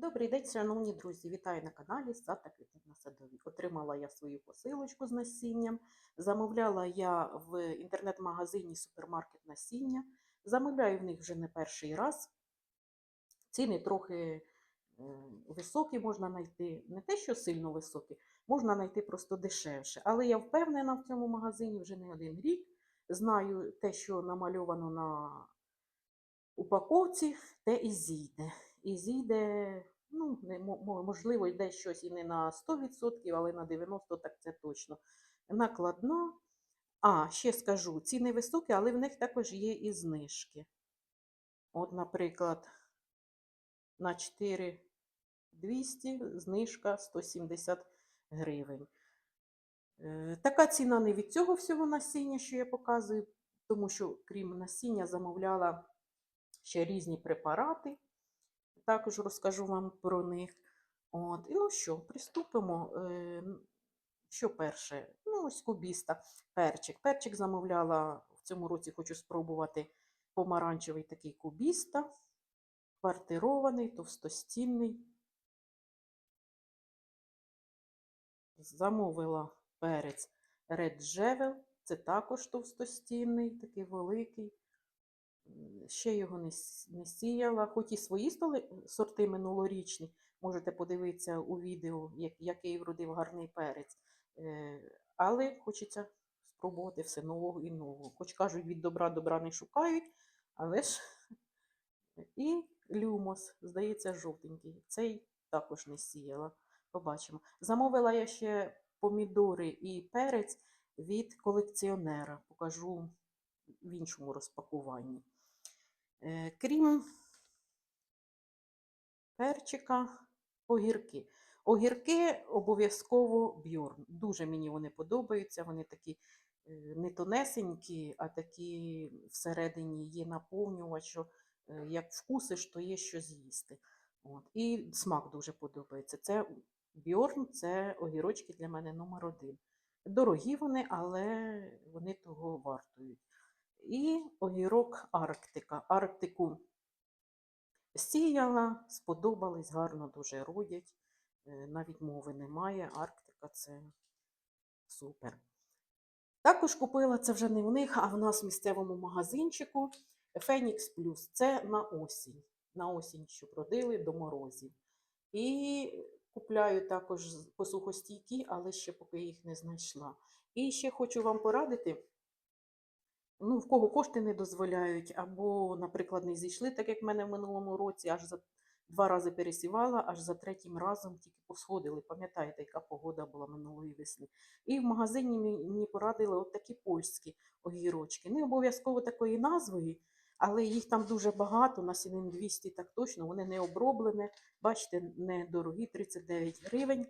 Добрий день, шановні друзі! Вітаю на каналі Сад та садові. Отримала я свою посилочку з насінням. Замовляла я в інтернет-магазині супермаркет насіння. Замовляю в них вже не перший раз. Ціни трохи високі, можна знайти не те, що сильно високі, можна знайти просто дешевше. Але я впевнена в цьому магазині вже не один рік. Знаю те, що намальовано на упаковці, те і зійде. І зійде, ну, не, можливо, йде щось і не на 100%, але на 90% так це точно. Накладна. А, ще скажу, ціни високі, але в них також є і знижки. От, наприклад, на 4200 знижка 170 гривень. Е, Така ціна не від цього всього насіння, що я показую, тому що, крім насіння, замовляла ще різні препарати. Також розкажу вам про них. От. І ну що, приступимо. Е, Що перше? Ну, ось кубіста, перчик. Перчик замовляла в цьому році, хочу спробувати помаранчевий такий кубіста, квартирований, товстостінний. Замовила перець Red Jewel, це також товстостінний, такий великий. Ще його не, не сіяла, хоч і свої столи- сорти минулорічні, можете подивитися у відео, як, який вродив гарний перець. Е, але хочеться спробувати все нового і нового. Хоч кажуть, від добра добра не шукають, але ж і люмос, здається, жовтенький. Цей також не сіяла. Побачимо. Замовила я ще помідори і перець від колекціонера. Покажу в іншому розпакуванні. Е, Крім перчика, огірки. Огірки обов'язково бьорн. Дуже мені вони подобаються. Вони такі е, не тонесенькі, а такі всередині є наповнювач, що е, як вкусиш, то є що з'їсти. От. І смак дуже подобається. Це бьорн, це огірочки для мене номер один. Дорогі вони, але вони того вартують. І огірок Арктика. Арктику сіяла, сподобались, гарно дуже родять. Е, Навіть мови немає. Арктика це супер. Також купила це вже не в них, а в нас в місцевому магазинчику Фенікс Плюс. Це на осінь. На осінь, що продали до морозів. І купляю також посухостійкі, але ще поки їх не знайшла. І ще хочу вам порадити. Ну, в кого кошти не дозволяють, або, наприклад, не зійшли, так як в мене в минулому році, аж за два рази пересівала, аж за третім разом тільки посходили. Пам'ятаєте, яка погода була минулої весни. І в магазині мені порадили от такі польські огірочки. Не обов'язково такої назви, але їх там дуже багато, на сінин 200 так точно, вони не оброблені. Бачите, недорогі 39 гривень.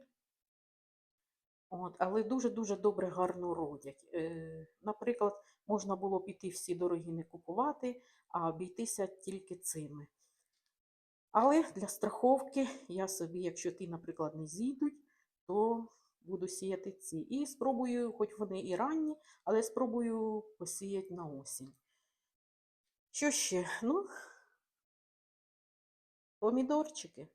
От, але дуже-дуже добре гарно родять. Е, наприклад, можна було піти всі дорогі не купувати, а обійтися тільки цими. Але для страховки я собі, якщо ті, наприклад, не зійдуть, то буду сіяти ці. І спробую, хоч вони і ранні, але спробую посіяти на осінь. Що ще? Ну, помідорчики.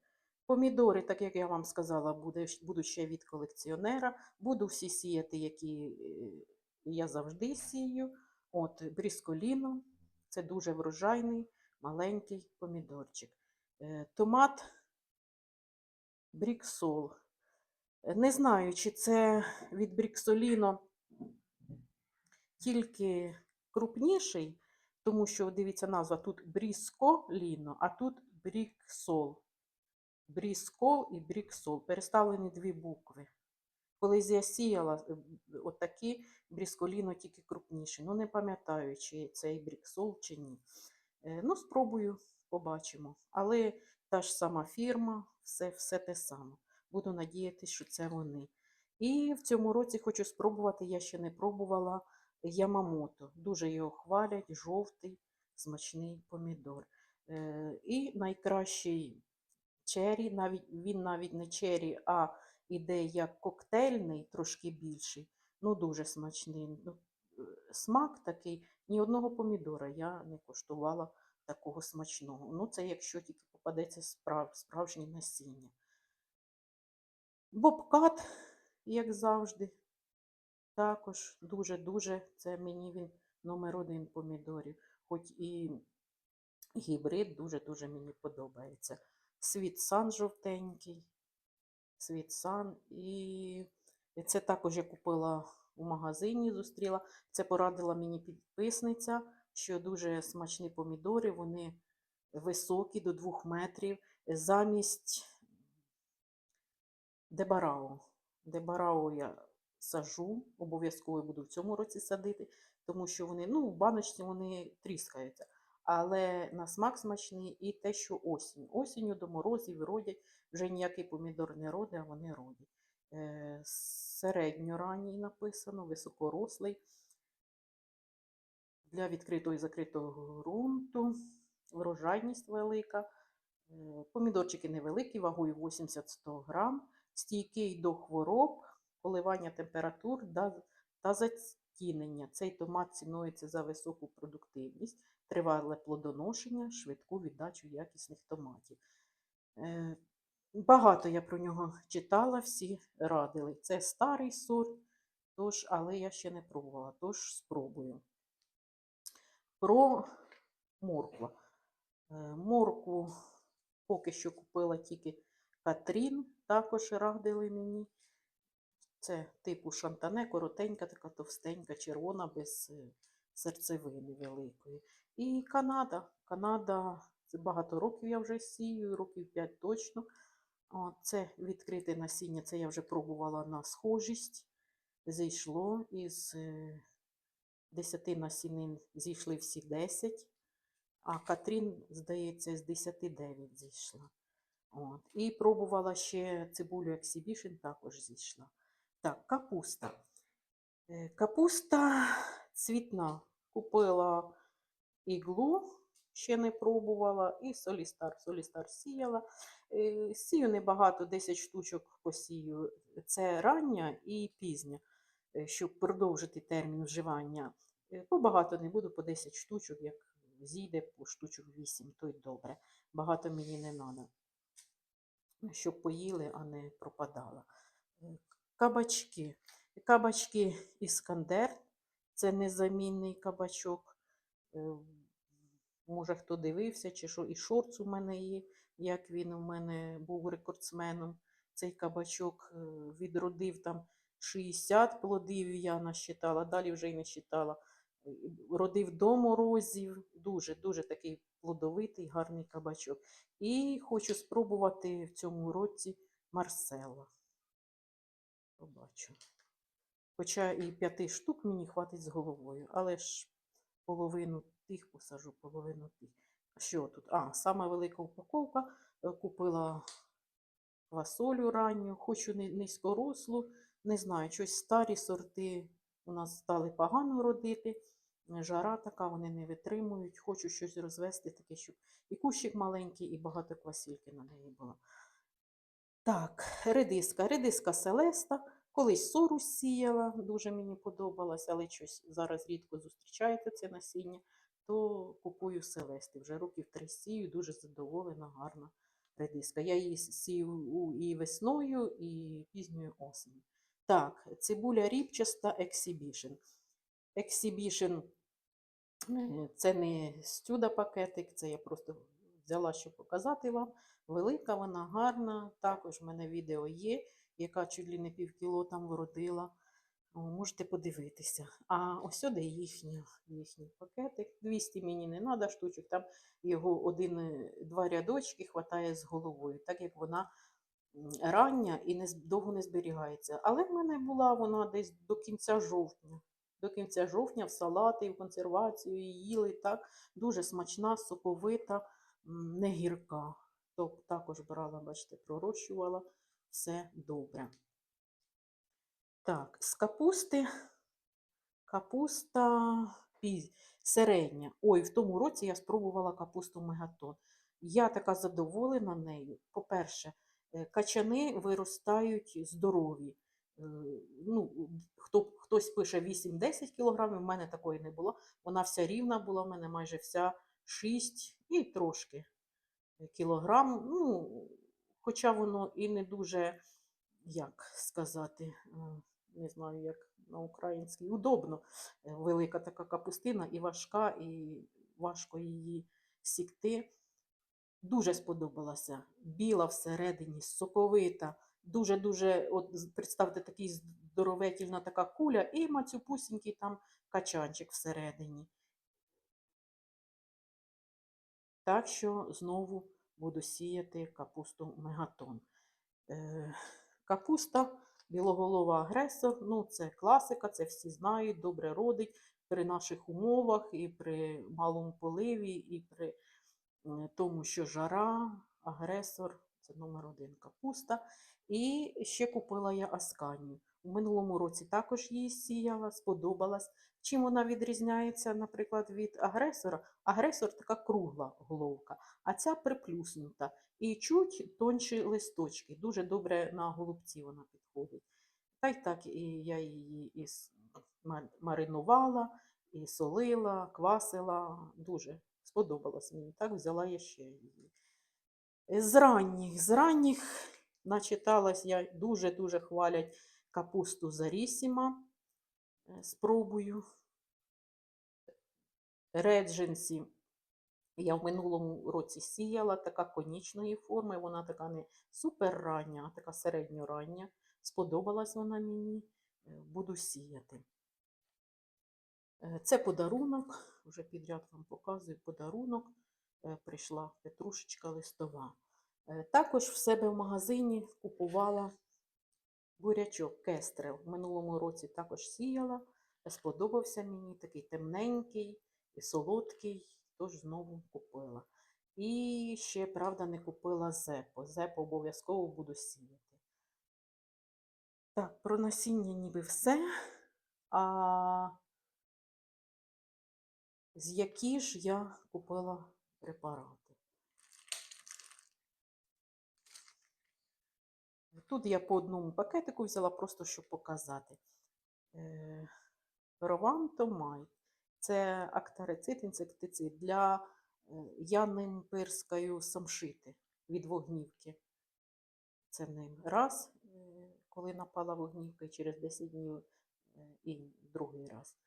Помідори, так як я вам сказала, буде, будуть ще від колекціонера. Буду всі сіяти, які е, я завжди сію. От брісколіно, це дуже врожайний маленький помідорчик. Е, Томат бріксол. Е, Не знаю, чи це від бріксоліно тільки крупніший, тому що, дивіться, назва тут брісколіно, а тут бріксол. Бріскол і бріксол. Переставлені дві букви. Колись я сіяла е, отакі брісколіно тільки крупніші. Ну, не пам'ятаю, чи цей бріксол, чи ні. Е, Ну, спробую, побачимо. Але та ж сама фірма, все, все те саме. Буду надіятися, що це вони. І в цьому році хочу спробувати, я ще не пробувала Ямамото. Дуже його хвалять, жовтий, смачний помідор. Е, І найкращий чері, навіть, він навіть не чері, а іде як коктейльний, трошки більший. Ну, дуже смачний. Ну, е, смак такий, ні одного помідора я не коштувала такого смачного. Ну, це якщо тільки попадеться справ, справжнє насіння. Бобкат, як завжди, також дуже-дуже, це мені він номер один помідорів. Хоч і гібрид дуже-дуже мені подобається. Світ сан жовтенький, світ сан. І це також я купила у магазині, зустріла. Це порадила мені підписниця, що дуже смачні помідори, вони високі до 2 метрів. Замість Дебарао. Дебарао я сажу, обов'язково буду в цьому році садити, тому що вони, ну, в баночці вони тріскаються. Але на смак смачний і те, що осінь. Осінню до морозів родять, вже ніякий помідор не родить, а вони родять. Е, середньоранній написано, високорослий. Для відкритого і закритого ґрунту, врожайність велика. Е, Помідорчики невеликі, вагою 80-100 грам, стійкий до хвороб, коливання температур та затінення. Цей томат цінується за високу продуктивність, тривале плодоношення, швидку віддачу якісних томатів. Е, Багато я про нього читала, всі радили. Це старий сорт, тож, але я ще не пробувала, тож спробую. Про моркву. Е, Моркву поки що купила тільки Катрін, також радили мені. Це типу шантане, коротенька, така товстенька, червона, без е, серцевини великої. І Канада. Канада, це багато років я вже сію, років 5 точно. Це відкрите насіння, це я вже пробувала на схожість. Зійшло із е, 10 насінин зійшли всі 10, а Катрін, здається, з 10 9 зійшла. От. І пробувала ще цибулю Exhibition, також зійшла. Так, капуста. Е, Капуста цвітна. Купила іглу, ще не пробувала, і солістар. Солістар сіяла. Е, Сію небагато, 10 штучок посію. Це рання і пізня, е, щоб продовжити термін вживання. Е, Побагато не буду, по 10 штучок, як зійде по штучок 8, то й добре. Багато мені не треба. Щоб поїли, а не пропадала. Кабачки. Кабачки Іскандер. Це незамінний кабачок. Е, Може, хто дивився, чи що, і шорц у мене є, як він у мене був рекордсменом. Цей кабачок е, відродив там 60 плодів, я насчитала, далі вже й не считала. Е, Родив до морозів, дуже, дуже такий плодовитий, гарний кабачок. І хочу спробувати в цьому році Марсела. Побачу. Хоча і п'яти штук мені хватить з головою, але ж половину тих посажу, половину тих. Що тут? А, сама велика упаковка. Е, Купила квасолю ранню, хочу ни- низькорослу, не знаю, щось старі сорти у нас стали погано родити. Жара така, вони не витримують. Хочу щось розвести, таке, щоб і кущик маленький, і багато квасільки на неї було. Так, редиска. Редиска Селеста. Колись сору сіяла, дуже мені подобалась, але щось зараз рідко зустрічаєте це насіння, то купую селести. Вже років три сію, дуже задоволена, гарна редиска. Я її сію і весною, і пізньою осінню. Так, цибуля ріпчаста Exhibition. Exhibition е, це не стюда пакетик, це я просто взяла, щоб показати вам. Велика вона, гарна. Також в мене відео є, яка чуть ли не півкіло там вродила. Можете подивитися. А ось сюди їхній, їхній пакетик. 200 мені не треба штучок, там його один-два рядочки хватає з головою, так як вона рання і не, довго не зберігається. Але в мене була вона десь до кінця жовтня. До кінця жовтня в салати, в консервацію їли так. Дуже смачна, соковита, не гірка. Тобто також брала, бачите, пророщувала все добре. Так, з капусти. Капуста середня. Ой, в тому році я спробувала капусту мегатон. Я така задоволена нею. По-перше, е, качани виростають здорові. Е, Ну, хто, хтось пише 8-10 кг, в мене такої не було. Вона вся рівна була, в мене майже вся 6 і трошки. кілограм. Ну, хоча воно і не дуже, як сказати, не знаю, як на українській, удобно. Е, Велика така капустина і важка, і важко її сікти. Дуже сподобалася. Біла всередині, соковита. Дуже-дуже, от представте, такий здоровительна така куля, і мацюпусінький там качанчик всередині. Так що знову буду сіяти капусту мегатон. Е, капуста, білоголова агресор, ну це класика, це всі знають, добре родить при наших умовах, і при малому поливі, і при е, тому, що жара, агресор це номер один капуста. І ще купила я асканію. У минулому році також її сіяла, сподобалась. Чим вона відрізняється, наприклад, від агресора? Агресор така кругла головка, а ця приплюснута. І чуть тонші листочки. Дуже добре на голубці вона підходить. Та й так і я її і маринувала, і солила, квасила. Дуже сподобалось мені. Так взяла я ще її. З ранніх, з ранніх начиталась я, дуже-дуже хвалять капусту Зарісіма. Е, Спробую. Редженсі я в минулому році сіяла, така конічної форми, вона така не супер рання, а така середньорання. Сподобалась вона мені, е, буду сіяти. Е, Це подарунок, вже підряд вам показую подарунок. Прийшла петрушечка листова. Е, Також в себе в магазині купувала бурячок кестрел. В минулому році також сіяла. Сподобався мені такий темненький і солодкий, тож знову купила. І ще, правда, не купила зепо. Зепо обов'язково буду сіяти. Так, про насіння ніби все. А з які ж я купила препарати? Тут я по одному пакетику взяла, просто щоб показати. Е, Ровантомай. Це актарицид, інсектицид. Для е, я ним пирскаю самшити від вогнівки. Це ним раз, е, коли напала вогнівка, через 10 днів і другий раз.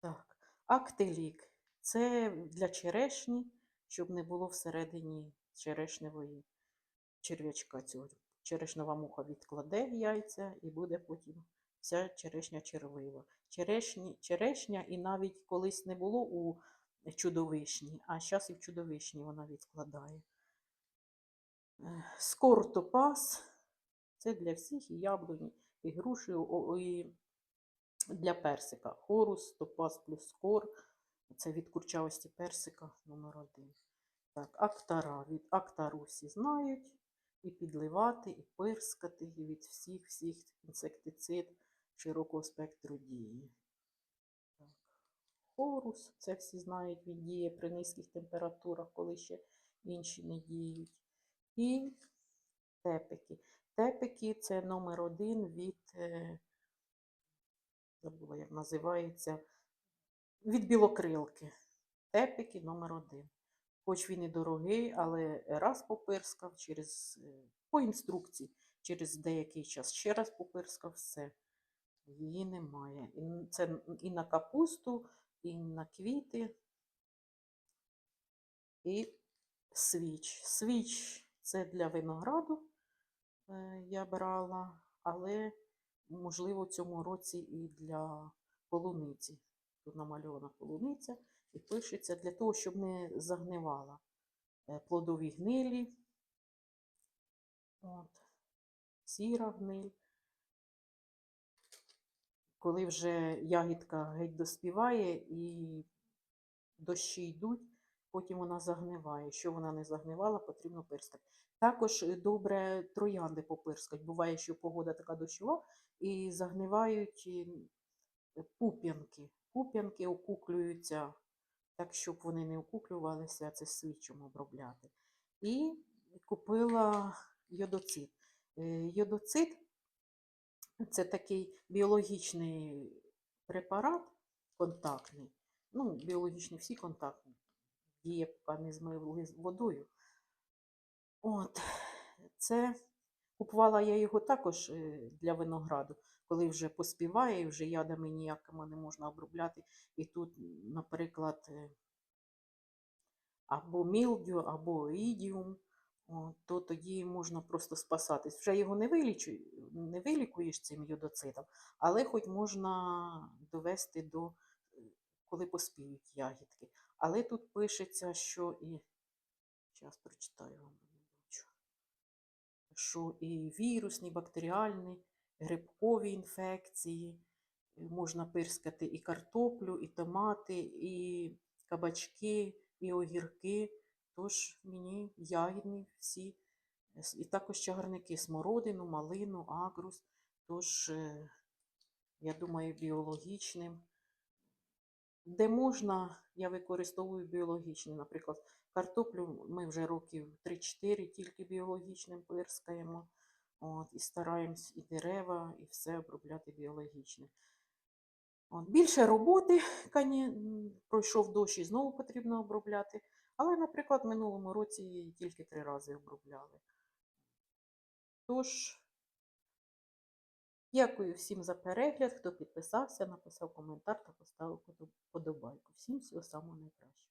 Так, актилік. Це для черешні, щоб не було всередині черешневої черв'ячка цього. Черешнева муха відкладе яйця і буде потім вся черешня червива. Черешні, черешня і навіть колись не було у чудовишні, а зараз і в чудовишні вона відкладає. Скортопас це для всіх і яблуні, і груші, і для персика. Хорус, топаз плюс скор. Це від курчавості персика номер один. Так, актара. Від актару всі знають. І підливати, і пирскати, і від всіх всіх інсектицид широкого спектру дії. Так. Хорус, це всі знають, він діє при низьких температурах, коли ще інші не діють. І тепики. Тепики це номер один від, е, забула, як називається, від білокрилки. Тепики номер один. Хоч він і дорогий, але раз попирскав через, е, по інструкції, через деякий час ще раз попирскав, все. Її немає. І це і на капусту, і на квіти, і свіч. Свіч це для винограду е, я брала, але, можливо, в цьому році і для полуниці. Тут намальована полуниця і пишеться для того, щоб не загнивала е, плодові гнилі. От. Сіра гниль. Коли вже ягідка геть доспіває і дощі йдуть, потім вона загниває. Що вона не загнивала, потрібно пирскати. Також е, добре троянди попирскать. Буває, що погода така дощова, і загнивають пуп'янки. Пуп'янки окуклюються, так, щоб вони не окуклювалися, це свічом обробляти. І купила йодоцит. Е, Йодоцит це такий біологічний препарат контактний. Ну, біологічні всі контактні. діє, змили з водою. От, це купувала я його також е, для винограду, коли вже поспіває, і вже ядами ніякими не можна обробляти. І тут, наприклад, е, або мілдю, або ідіум, то тоді можна просто спасатись. Вже його не, вилічу, не вилікуєш цим йодоцидом, але хоч можна довести до, е, коли поспіють ягідки. Але тут пишеться, що і. Зараз прочитаю вам. Що і вірусні, бактеріальні, грибкові інфекції. Можна пирскати і картоплю, і томати, і кабачки, і огірки. Тож мені ягідні всі. е, І також чагарники смородину, малину, агрус. Тож, е, я думаю, біологічним. Де можна, я використовую біологічні. Наприклад, картоплю ми вже років 3-4 тільки біологічним пирскаємо. От, і стараємось і дерева, і все обробляти біологічним. От, більше роботи, кані, пройшов дощ і знову потрібно обробляти. Але, наприклад, в минулому році її тільки три рази обробляли. Тож, дякую всім за перегляд, хто підписався, написав коментар та поставив подобайку. Всім всього самого найкращого.